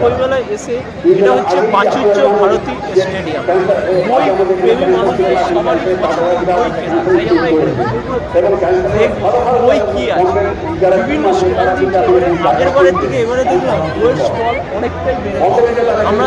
বইমেলায় এসে এটা হচ্ছে প্রাচুর্য বই প্রেমী মানুষদের সবারই বই কেনা আমরা আছে। বিভিন্ন আগের বারের থেকে এবারে দেখলাম আমরা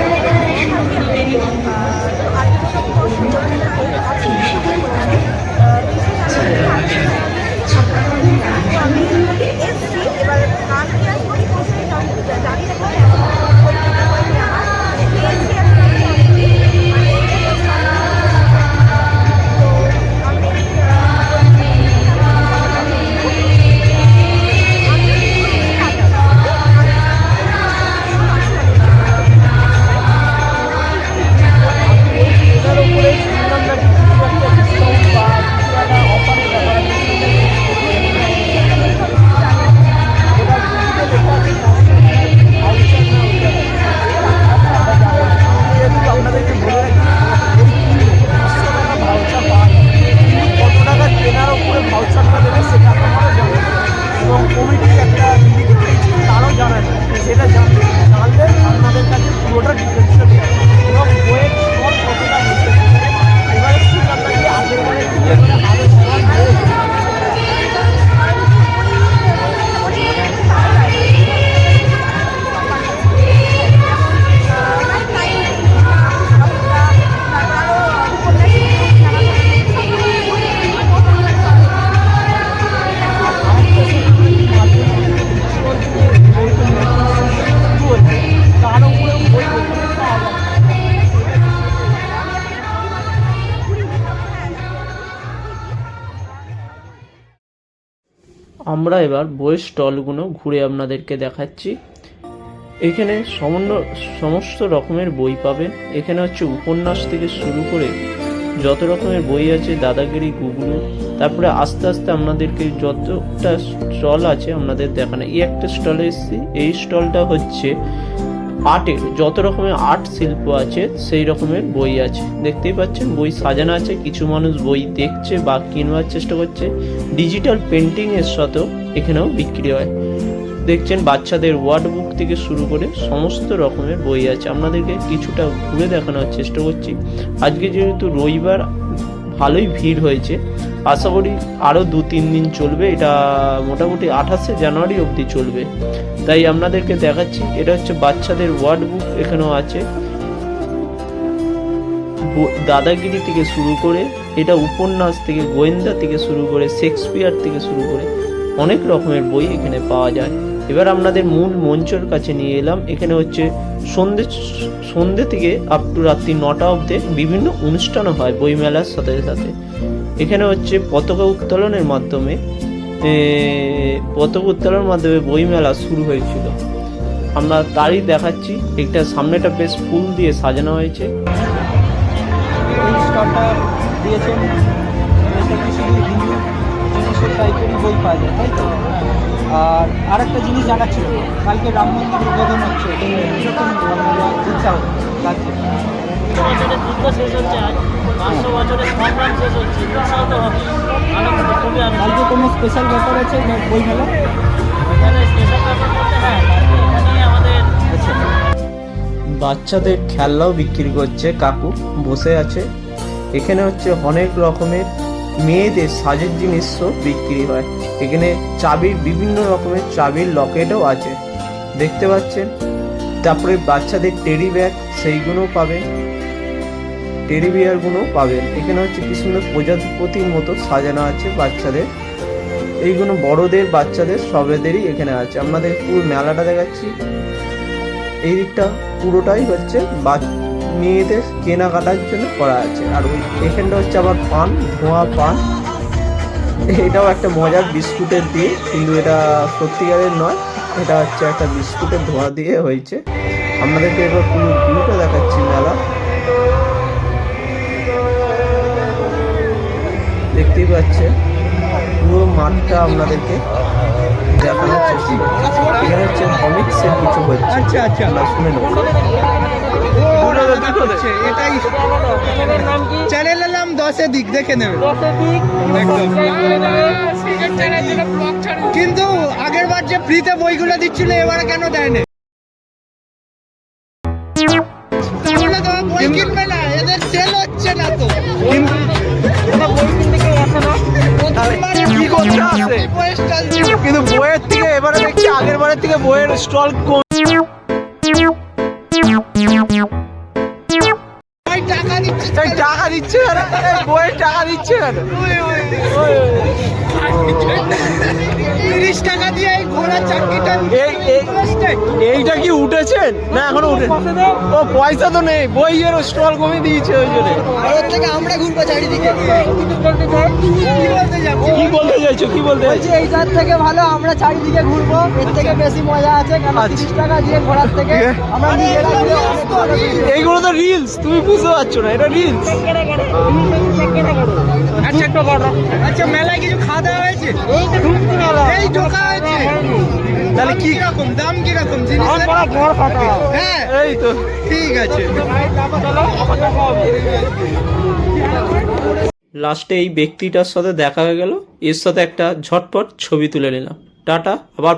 আমরা এবার বইয়ের স্টলগুলো ঘুরে আপনাদেরকে দেখাচ্ছি। এখানে সমন্য, সমস্ত রকমের বই পাবেন। এখানে হচ্ছে উপন্যাস থেকে শুরু করে যত রকমের বই আছে, দাদাগিরি, গুগলু, তারপরে আস্তে আস্তে আপনাদেরকে যতটা স্টল আছে আপনাদের দেখানো। এই একটা স্টলে এসেছি। এই স্টলটা হচ্ছে আর্টের যত রকমের আর্ট শিল্প আছে, সেই রকমের বই আছে। দেখতেই পাচ্ছেন, বই সাজানো আছে, কিছু মানুষ বই দেখছে বা কিনবার চেষ্টা করছে। ডিজিটাল পেন্টিং এর সাথেও এখানেও বিক্রি হয়। দেখছেন, বাচ্চাদের ওয়ার্ড বুক থেকে শুরু করে সমস্ত রকমের বই আছে। আপনাদেরকে কিছুটা ঘুরে দেখানোর চেষ্টা করছি। আজকে যেহেতু রবিবার, ভালোই ভিড় হয়েছে। আশা করি আরও দু, তিন দিন চলবে। এটা মোটামুটি আঠাশে জানুয়ারি অবধি চলবে। তাই আপনাদেরকে দেখাচ্ছি, এটা হচ্ছে বাচ্চাদের ওয়ার্ড বুক এখানেও আছে। দাদাগিরি থেকে শুরু করে, এটা উপন্যাস থেকে, গোয়েন্দা থেকে শুরু করে, শেক্সপিয়ার থেকে শুরু করে, অনেক রকমের বই এখানে পাওয়া যায়। এবার আপনাদের মূল মঞ্চের কাছে নিয়ে এলাম। এখানে হচ্ছে সন্ধে সন্ধে থেকে আপ টু রাত্রি নটা অবধি বিভিন্ন অনুষ্ঠানও হয় বইমেলার সাথে সাথে। এখানে হচ্ছে পতাকা উত্তোলনের মাধ্যমে পতাকা উত্তোলনের মাধ্যমে বইমেলা শুরু হয়েছিল। আমরা তারই দেখাচ্ছি, একটা সামনেটা বেশ ফুল দিয়ে সাজানো হয়েছে। দিয়েছেন। বই পাওয়া যায়, তাই তো? আর আরেকটা জিনিস জানার ছিল কালকে রাম মন্দির উদ্বোধন হচ্ছে উৎসাহ লাগছে বছরের যুদ্ধ শেষ হচ্ছে আজ পাঁচশো বছরের সংগ্রাম শেষ হচ্ছে উৎসাহ তো হবে আনন্দ খুবই কালকে কোনো স্পেশাল ব্যাপার আছে বই মেলা? এখানে স্পেশাল ব্যাপার বলতে হ্যাঁ এখানে আমাদের আচ্ছা। বাচ্চাদের খেলনাও বিক্রি করছে কাকু বসে আছে। এখানে হচ্ছে অনেক রকমের মেয়েদের সাজের জিনিসও বিক্রি হয়। এখানে চাবির বিভিন্ন রকমের চাবির লকেটও আছে। দেখতে পাচ্ছেন? তারপরে বাচ্চাদের টেডি ব্যাগ সেইগুলো পাবেন টেডি বিয়ারগুলো পাবেন এখানে হচ্ছে কি সুন্দর প্রজাপতির মতো সাজানো আছে বাচ্চাদের। এইগুলো বড়দের, বাচ্চাদের সবেদেরই এখানে আছে। আপনাদের পুরো মেলাটা দেখাচ্ছি। এই দিকটা পুরোটাই হচ্ছে বা- মেয়েদের কেনাকাটার জন্য করা আছে। আর ওই এখানটা হচ্ছে আবার পান, ধোঁয়া পান। এটাও একটা মজার বিস্কুটের দিয়ে, কিন্তু এটা সত্যিকারের নয়, এটা হচ্ছে একটা বিস্কুটের ধোঁয়া দিয়ে হয়েছে। আপনাদেরকে এবার পুরো ভিউটা দেখাচ্ছি মেলা দেখতেই পাচ্ছেন, পুরো মাঠটা আপনাদেরকে দেখানোর চেষ্টা এখানে হচ্ছে কমিক্সের কিছু হচ্ছে। আচ্ছা আচ্ছা। আমরা শুনে নেব এটাই। চ্যানেলের নাম দশে দিক দেখে নেবে। কিন্তু আগের বার যে ফ্রিতে বইগুলো দিচ্ছিল এবার কেন দেয়নি? কিন্তু বইয়ের থেকে এবারে দেখছি আগের বারের থেকে বইয়ের স্টল কম টাকা দিচ্ছে এই টাকা দিচ্ছে কেন? এই বইয়ের টাকা দিচ্ছে তিরিশ টাকা দিয়ে এই ঘোড়ার চাকরিটা এই এই- এইটা কি উঠেছেন? না এখনও উঠে ও পয়সা তো নেই বইয়ের স্টল কমে দিয়েছে ওই জন্য। ওর থেকে আমরা ঘুরবো চারিদিকে। কি বলতে চাইছো? কি বলতে চাইছো? এইটার থেকে ভালো আমরা চারিদিকে ঘুরবো এর থেকে বেশি মজা আছে কারণ। তিরিশ টাকা দিয়ে ঘোরার থেকে আমরা নিজেরা ঘুরে অনেক রিলস তুমি বুঝতে পারছ না এটা রিলস আচ্ছা আচ্ছা মেলায় কিছু খাওয়া দাওয়া হয়েছে? এই ঢোকা হয়েছে। তাহলে কি? কীরকম দাম কীরকম? জিনিসের হ্যাঁ এই তো। ঠিক আছে। লাস্টে এই ব্যক্তিটার সাথে দেখা হয়ে গেল এর সাথে একটা ঝটপট ছবি তুলে নিলাম। টাটা আবার